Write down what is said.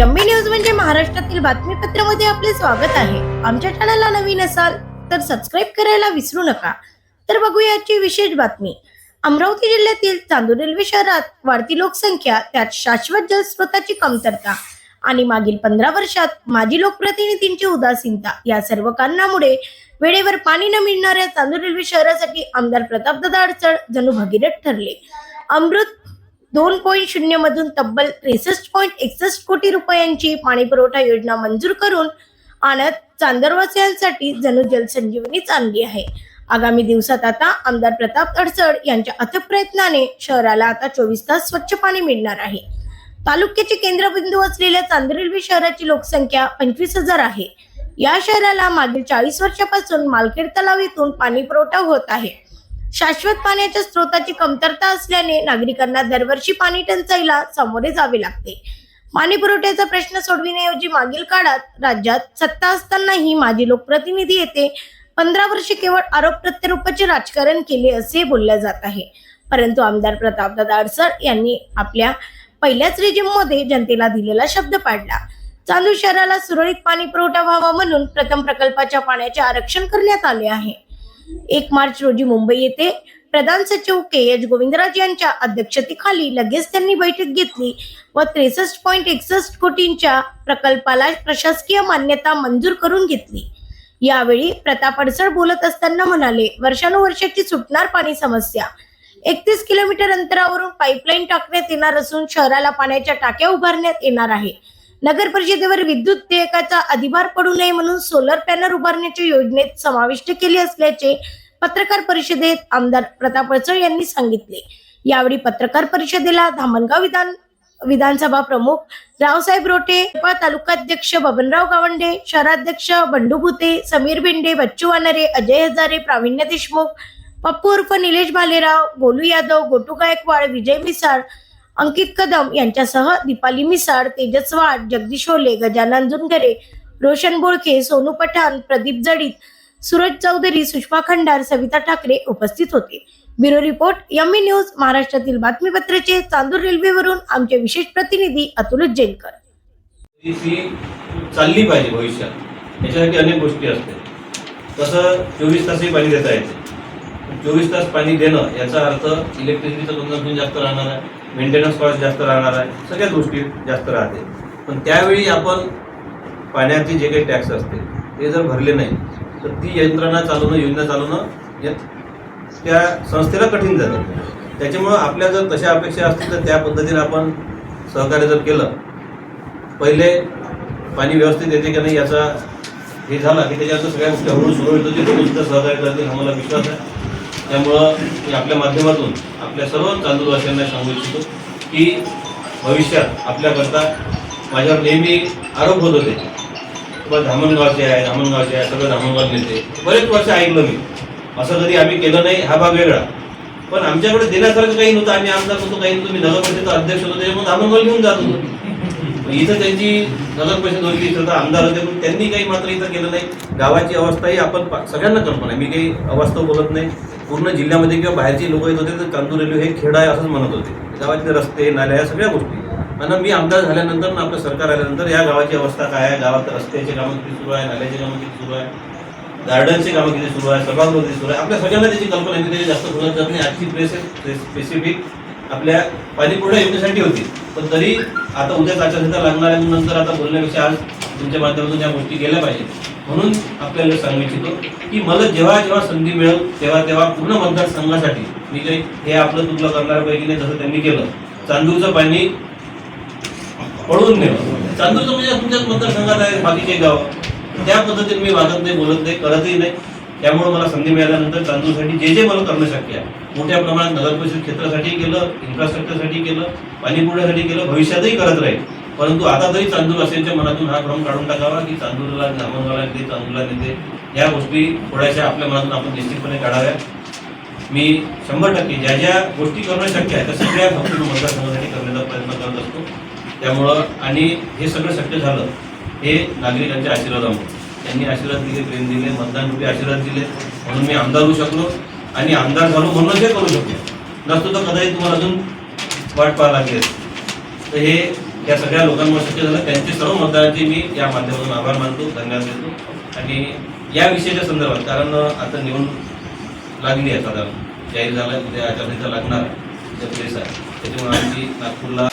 Yummy news म्हणजे महाराष्ट्रातील बातमीपत्रामध्ये आपले स्वागत आहे. आमच्या चॅनलला नवीन असाल तर सबस्क्राईब करायला विसरू नका. तर बघूयाची विशेष बातमी. अमरावती जिल्ह्यातील चांदूर रेल्वे शहरात वाढती लोकसंख्या त्यात शाश्वत जलस्रोताची कमतरता आणि मागील पंधरा वर्षात माजी लोकप्रतिनिधींची उदासीनता या सर्व कारणामुळे वेळेवर पाणी न मिळणाऱ्या चांदूर रेल्वे शहरासाठी आमदार प्रतापदादा अडचण जणू भगीरथ ठरले. अमृत दोन पॉईंट शून्य मधून तब्बल त्रेसष्ट पॉईंट एकसष्ट कोटी रुपयांची पाणी पुरवठा योजना मंजूर करून आणत चांदरवासियांसाठी जणू जलसंजीवनीच आणली आहे. आगामी दिवसात आता आमदार प्रताप अडचड यांच्या अथक प्रयत्नाने शहराला आता चोवीस तास स्वच्छ पाणी मिळणार आहे. तालुक्याचे केंद्रबिंदू असलेल्या चांदरेल्वे शहराची लोकसंख्या पंचवीस हजार आहे. या शहराला मागील चाळीस वर्षापासून मालखेड तलाव येथून पाणी पुरवठा होत आहे. शाश्वत पाण्याच्या स्रोताची कमतरता असल्याने नागरिकांना दरवर्षी पाणी टंचाईला सामोरे जावे लागते. पाणी पुरवठ्याचा प्रश्न सोडविण्याऐवजी मागील काळात राज्यात सत्ता असतानाही माजी लोकप्रतिनिधी येते पंधरा वर्षे केवळ आरोप प्रत्यारोपाचे राजकारण केले असे बोलले जात आहे. परंतु आमदार प्रतापदादा अडसर यांनी आपल्या पहिल्याच रेजिममध्ये जनतेला दिलेला शब्द पाडला. चांदूर शहराला सुरळीत पाणी पुरवठा व्हावा म्हणून प्रथम प्रकल्पाच्या पाण्याचे आरक्षण करण्यात आले आहे. एक मार्च रोजी मुंबई येथे प्रधान सचिव के एच गोविंदराज यांच्या अध्यक्षतेखाली लगेच त्यांनी बैठक घेतली व त्रेसष्ट पॉईंट एकसष्ट कोटींच्या प्रकल्पाला प्रशासकीय मान्यता मंजूर करून घेतली. यावेळी प्रताप अडसळ बोलत असताना म्हणाले वर्षानुवर्षाची सुटणार पाणी समस्या. एकतीस किलोमीटर अंतरावरून पाईपलाईन टाकण्यात येणार असून शहराला पाण्याच्या टाक्या उभारण्यात येणार आहे. नगर परिषदेवर विद्युत देयकाचा अधिभार पडू नये म्हणून सोलर पॅनल उभारण्याच्या योजनेत समाविष्ट केले असल्याचे पत्रकार परिषदेत आमदार प्रताप अडसळ यांनी सांगितले. यावेळी पत्रकार परिषदेला धामणगाव विधान विधानसभा प्रमुख रावसाहेब रोटे तालुकाध्यक्ष बबनराव गावंडे शहराध्यक्ष बंडू भुते समीर भेंडे बच्चू वानरे अजय हजारे प्रावीण्य देशमुख पप्पू उर्फ निलेश भालेराव गोलू यादव गोटू गायकवाड विजय मिसाळ अंकित कदम यांच्यासह दीपाली मिसाळ तेजस वाड जगदीश होले गजानन जुनगरे रोशन बोळखे सोनू पठाण प्रदीप जडीत सूरज चौधरी सुषमा खंडार सविता ठाकरे उपस्थित होते. ब्युरो रिपोर्ट यम्मी न्यूज महाराष्ट्रातील बातमीपत्राचे चांदूर रेल्वेवरून आमचे विशेष प्रतिनिधी अतुल जैनकर चालली पाहिजे भविष्यात. याच्यासाठी अनेक गोष्टी असतात तसं चोवीस तासही पाणी देता येते. चोवीस तास पाणी देणं याचा अर्थ इलेक्ट्रिसिटीचं कंझम्पशन जास्त राहणार आहे मेंटेनन्स कॉस्ट जास्त राहणार आहे सगळ्या गोष्टी जास्त राहते. पण त्यावेळी आपण पाण्याचे जे काही टॅक्स असते ते जर भरले नाही तर ती यंत्रणा चालवणं योजना चालवणं त्या संस्थेला कठीण जातं. त्याच्यामुळं आपल्या जर तशा अपेक्षा असतील तर त्या पद्धतीने आपण सहकार्य जर केलं पहिले पाणी व्यवस्थित येते का नाही याचा हे झाला की त्याच्यात सगळ्या गोष्टी हळूहळू सुरू होतो ते सुद्धा सहकार्य करतील आम्हाला विश्वास आहे. त्यामुळं मी आपल्या माध्यमातून आपल्या सर्व चांदूरवासियांना सांगू इच्छितो की भविष्यात आपल्याकरता माझ्यावर नेहमी आरोप होत होते. किंवा धामणगावचे आहे धामणगावचे आहे सगळं धामणगाव नेते. बरेच वर्ष ऐकलं मी. असं कधी आम्ही केलं नाही हा भाग वेगळा. पण आमच्याकडे देण्यासारखं काही नव्हतं आम्ही आमदार होतो काही नव्हतं मी नगर परिषदेचा अध्यक्ष होतो त्याच्यामुळे धामणगाव घेऊन जात होतो. इथं त्यांची नगर परिषद होती इथं आमदार होते पण त्यांनी काही मात्र इथं केलं नाही. गावाची अवस्थाही आपण सगळ्यांना कल्पना आहे. मी काही अवस्था बोलत नाही. पूर्ण जिल्ह्यामध्ये किंवा बाहेरचे लोक येत होते तर चांदूर रेल्वे हे खेड आहे असंच म्हणत होते. गावातले रस्ते नाल्या या सगळ्या गोष्टी. आणि मी आमदार झाल्यानंतर आणि आपलं सरकार आल्यानंतर या गावाची अवस्था काय आहे? गावात रस्त्याचे कामं किती सुरू आहे? नाल्याचे कामं किती सुरू आहे? गार्डनचे कामं किती सुरू आहे? सभागृह किती सुरू आहे? आपल्या सगळ्यांना त्याची कल्पना आहे. त्याची जास्त बोलत जात नाही. आजची प्रेस स्पेसिफिक आपल्या पाणीपुरवठा योजनेसाठी होती. पण तरी आता उद्याच आचारसंहिता लागणार आहे. नंतर आता बोलण्यापेक्षा आज तुमच्या माध्यमातून या गोष्टी गेल्या पाहिजेत. म्हणून आपल्याला सांगू इच्छितो की मला जेव्हा जेव्हा संधी मिळेल तेव्हा तेव्हा पूर्ण मतदारसंघासाठी मी काही हे आपलं तुटलं करणाऱ्यापैकी नाही जसं त्यांनी केलं चांदूरचं पाणी पळवून नेलं. चांदूरचं म्हणजे तुमच्याच मतदारसंघात आहे बाकीचे गाव. त्या पद्धतीने मी वागत नाही बोलत नाही करतही नाही. त्यामुळे मला संधी मिळाल्यानंतर चांदूरसाठी जे जे मला करणं शक्य आहे मोठ्या प्रमाणात नगर परिषद क्षेत्रासाठी केलं इन्फ्रास्ट्रक्चरसाठी केलं पाणीपुरवठ्यासाठी केलं भविष्यातही करत राहील. परंतु आता तरी चांदूर असेलच्या मनातून हा भ्रम काढून टाकावा की चांदूरला धामणगावला नेते चांदूरला नेते या गोष्टी थोड्याशा आपल्या मनातून आपण निश्चितपणे काढाव्या मी शंभर टक्के ज्या ज्या गोष्टी करणं शक्य आहे त्या सगळ्या फक्त मतदारसंघासाठी करण्याचा प्रयत्न करत असतो. त्यामुळं आणि हे सगळं शक्य झालं हे नागरिकांच्या आशीर्वादामुळे. त्यांनी आशीर्वाद दिले प्रेम दिले मतदान रूपी आशीर्वाद दिले म्हणून मी आमदार होऊ शकलो. आणि आमदार झालो म्हणून हे करू शकलो. नसतो तर कदाचित तुम्हाला अजून वाट पाहायला लागली. तर हे या सगळ्या लोकांमुळे शक्य झालं. त्यांचे सर्व मतदारांचे मी या माध्यमातून आभार मानतो धन्यवाद देतो. आणि या विषयाच्या संदर्भात कारण आता निवडणूक लागली आहे साधारण. जाहीर झालं उद्या आचारसंहिता लागणार आहे. उद्या प्रेस आहे त्याच्यामुळे आमची नागपूरला